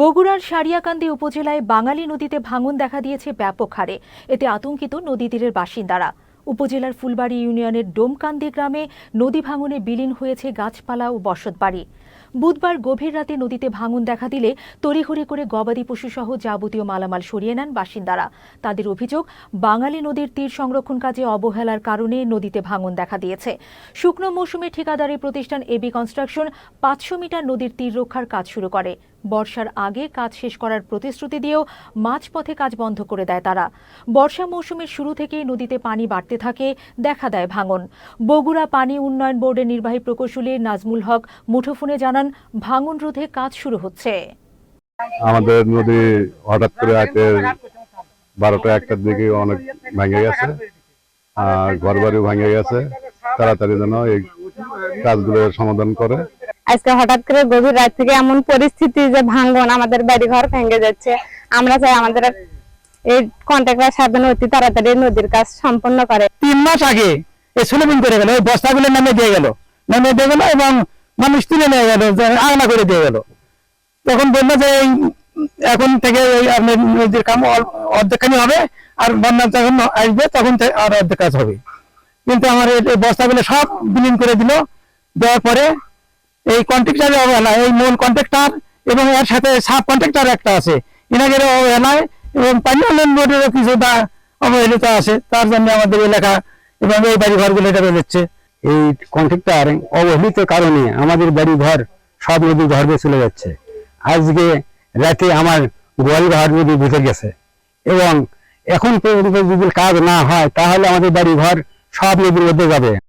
বগুড়ার সারিয়াকান্দি উপজেলায় বাঙালি নদীতে ভাঙন দেখা দিয়েছে ব্যাপক হারে। এতে আতঙ্কিত নদী তীরের বাসিন্দারা। উপজেলার ফুলবাড়ি ইউনিয়নের ডোমকান্দি গ্রামে নদী ভাঙনে বিলীন হয়েছে গাছপালা ও বসতবাড়ি। বুধবার গভীর রাতে নদীতে ভাঙন দেখা দিলে তড়িঘড়ি করে গবাদি পশুসহ যাবতীয় মালামাল সরিয়ে নেন বাসিন্দারা। তাদের অভিযোগ, বাঙালি নদীর তীর সংরক্ষণ কাজে অবহেলার কারণে নদীতে ভাঙন দেখা দিয়েছে। শুকনো মৌসুমে ঠিকাদারি প্রতিষ্ঠান এবি কনস্ট্রাকশন পাঁচশো মিটার নদীর তীর রক্ষার কাজ শুরু করে। বর্ষার আগে কাজ শেষ করার প্রতিশ্রুতি দিয়েও মাঝপথে কাজ বন্ধ করে দেয় তারা। বর্ষা মৌসুমের শুরু থেকেই নদীতে পানি বাড়তে থাকে, দেখা দেয় ভাঙন। বগুড়া পানি উন্নয়ন বোর্ডের নির্বাহী প্রকৌশলী নাজমুল হক মুঠোফোনে জানান, ভাঙন রোধে কাজ শুরু হচ্ছে। আমাদের নদী হঠাৎ করে বারোটা একটার দিকে অনেক ভেঙে গেছে, আর ঘর ভেঙে গেছে। তাড়াতাড়ি যেন এই কাজগুলো সমাধান করে। আজকে হঠাৎ করে গভীর রাত থেকে এমন পরিস্থিতি যে ভাঙ্গন, আমাদের বাড়ি ঘর ভেঙে যাচ্ছে। আমরা চাই আমাদের এই কন্ট্রাক্টর সাবধান অতি তাড়াতাড়ি নদীর কাজ সম্পন্ন করে। তিন মাস আগে এই সুলভিন করে গেল ওই বস্তাগুলো নামে দিয়ে গেল। নামে দিয়ে গেল এবং মানুষ তুলে নিয়ে গেল আয়না করে দিয়ে গেল। তখন বলল যে এখন থেকে আপনার নদীর কাম অর্ধেকখানি হবে, আর বন্যা যখন আসবে তখন আর অর্ধেক কাজ হবে। কিন্তু আমার এই বস্তাগুলো সব বিলীন করে দিল, দেওয়ার পরে এই কন্ট্রাক্টারের অবহেলা এই মূল কন্ট্রাক্টার এবং এর সাথে সাব কন্ট্রাক্টর একটা আছে। এনাদের অবহেলায় এবং পানি উন্নয়ন বোর্ডেরও কিছু দা- অবহেলিত আছে, তার জন্য আমাদের এলাকা এবং এই বাড়ি ঘরগুলো এটা রয়েছে এই কন্ট্রাক্টর অবহেলিত কারণে আমাদের বাড়ি ঘর সব নদী ঘরে চলে যাচ্ছে। আজকে রাতে আমার গোয়াল ঘর নদী বুঝে গেছে, এবং এখন পর্যন্ত যদি কাজ না হয়, তাহলে আমাদের বাড়ি ঘর সব নদীর মধ্যে যাবে।